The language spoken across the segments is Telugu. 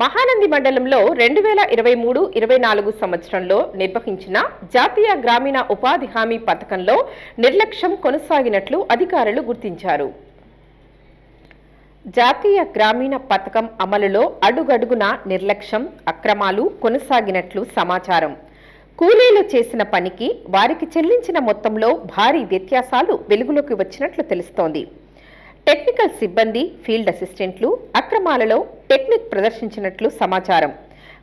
మహానంది మండలంలో రెండు వేల ఇరవై మూడు ఇరవై నాలుగు సంవత్సరంలో నిర్వహించిన జాతీయ గ్రామీణ ఉపాధి హామీ పథకంలో నిర్లక్ష్యం కొనసాగినట్లు అధికారులు గుర్తించారు. జాతీయ గ్రామీణ పథకం అమలులో అడుగడుగున నిర్లక్ష్యం అక్రమాలు కొనసాగినట్లు సమాచారం. కూలీలు చేసిన పనికి వారికి చెల్లించిన మొత్తంలో భారీ వ్యత్యాసాలు వెలుగులోకి వచ్చినట్లు తెలుస్తోంది. టెక్నికల్ సిబ్బంది ఫీల్డ్ అసిస్టెంట్లు అక్రమాలలో టెక్నిక్ ప్రదర్శించినట్లు సమాచారం.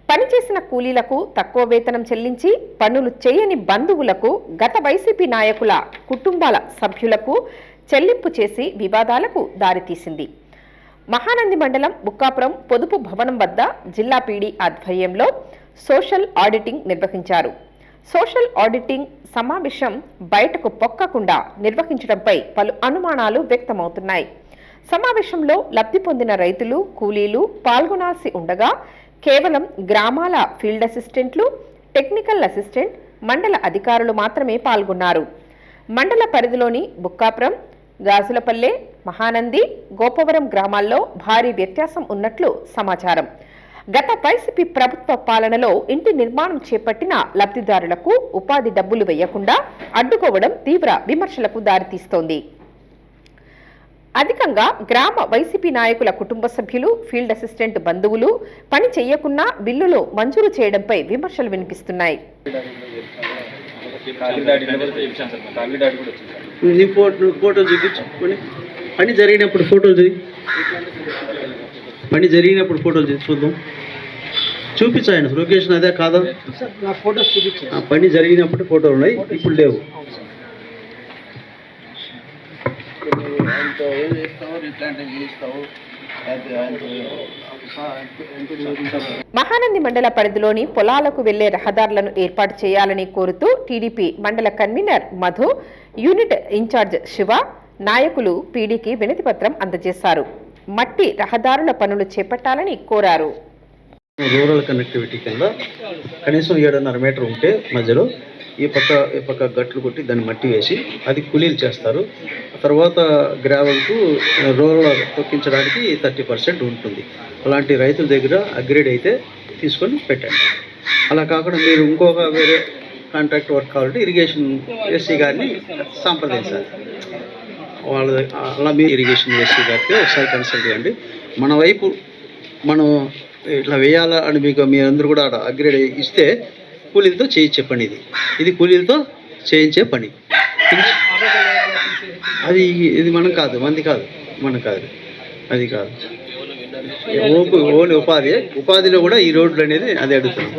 పనిచేసిన కూలీలకు తక్కువ వేతనం చెల్లించి పనులు చేయని బంధువులకు గత వైసీపీ నాయకుల కుటుంబాల సభ్యులకు చెల్లింపు చేసి వివాదాలకు దారితీసింది. మహానంది మండలం బుక్కాపురం పొదుపు భవనం వద్ద జిల్లా పీడీ ఆధ్వర్యంలో సోషల్ ఆడిటింగ్ నిర్వహించారు. సోషల్ ఆడిటింగ్ సమావేశం బయటకు పొక్కకుండా నిర్వహించడంపై పలు అనుమానాలు వ్యక్తమవుతున్నాయి. సమావేశంలో లబ్ధి పొందిన రైతులు కూలీలు పాల్గొనాల్సి ఉండగా కేవలం గ్రామాల ఫీల్డ్ అసిస్టెంట్లు టెక్నికల్ అసిస్టెంట్ మండల అధికారులు మాత్రమే పాల్గొన్నారు. మండల పరిధిలోని బుక్కాపురం గాజులపల్లె మహానంది గోపవరం గ్రామాల్లో భారీ వ్యత్యాసం ఉన్నట్లు సమాచారం. గత వైసీపీ ప్రభుత్వ పాలనలో ఇంటి నిర్మాణం చేపట్టిన లబ్ధిదారులకు ఉపాధి డబ్బులు వేయకుండా అడ్డుకోవడం తీవ్ర విమర్శలకు దారితీస్తోంది. అధికంగా గ్రామ వైసీపీ నాయకుల కుటుంబ సభ్యులు ఫీల్డ్ అసిస్టెంట్ బంధువులు పని చేయకున్నా బిల్లులు మంజూరు చేయడంపై విమర్శలు వినిపిస్తున్నాయి. రిపోర్ట్ ఫోటో ఫోటోలు పని. జరిగినప్పుడు ఫోటోలు చూపి పని జరిగినప్పుడు ఫోటోలు చూసి చూద్దాం. చూపించాయండి లొకేషన్ అదే కాదా? ఫోటోస్ చూపించాను ఆ పని జరిగినప్పుడు ఫోటోలు ఉన్నాయి ఇప్పుడు లేవు. మహానంది మండల పరిధిలోని పొలాలకు వెళ్ళే రహదారులను ఏర్పాటు చేయాలని కోరుతూ టీడీపీ మండల convener Madhu unit incharge Siva నాయకులు పీడీకి వినతి పత్రం అందజేశారు. మట్టి రహదారుల పనులు చేపట్టాలని కోరారు. రూరల్ కనెక్టివిటీ కింద కనీసం ఏడున్నర మీటర్ ఉంటే మధ్యలో ఈ పక్క ఈ పక్క గట్లు కొట్టి దాన్ని మట్టి వేసి అది కూలీలు చేస్తారు. తర్వాత గ్రావెల్కు రూరల్ తొక్కించడానికి థర్టీ పర్సెంట్ ఉంటుంది. అలాంటి రైతుల దగ్గర అగ్రేడ్ అయితే తీసుకొని పెట్టండి. అలా కాకుండా మీరు ఇంకొక వేరే కాంట్రాక్ట్ వర్క్ కావాలంటే ఇరిగేషన్ ఎస్సీ గారిని సంప్రదించాలి. వాళ్ళ అలా మీ ఇరిగేషన్ ఎస్సీ గారికి ఒకసారి కన్సల్ట్ చేయండి. మన వైపు మనం ఇట్లా వేయాలా అని మీకు మీరందరూ కూడా అగ్రేడ్ ఇస్తే కూలీలతో చేయించే పని ఇది. ఇది కూలీలతో చేయించే పని. అది ఇది మనం కాదు మంది కాదు మనం కాదు అది కాదు. ఓపు ఓన్లీ ఉపాధి ఉపాధిలో కూడా ఈ రోడ్లు అనేది అది అడుగుతుంది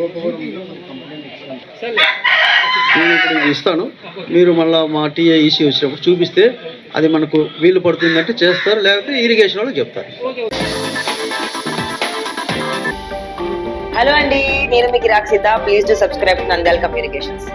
నేను ఇప్పుడు ఇస్తాను. మీరు మళ్ళీ మా టీఏ ఈసీ వచ్చినప్పుడు చూపిస్తే అది మనకు వీలు పడుతుందంటే చేస్తారు లేకపోతే ఇరిగేషన్ వాళ్ళు చెప్తారు. హలో అండి నేను మీకు Rakshita please to subscribe Nandyala communications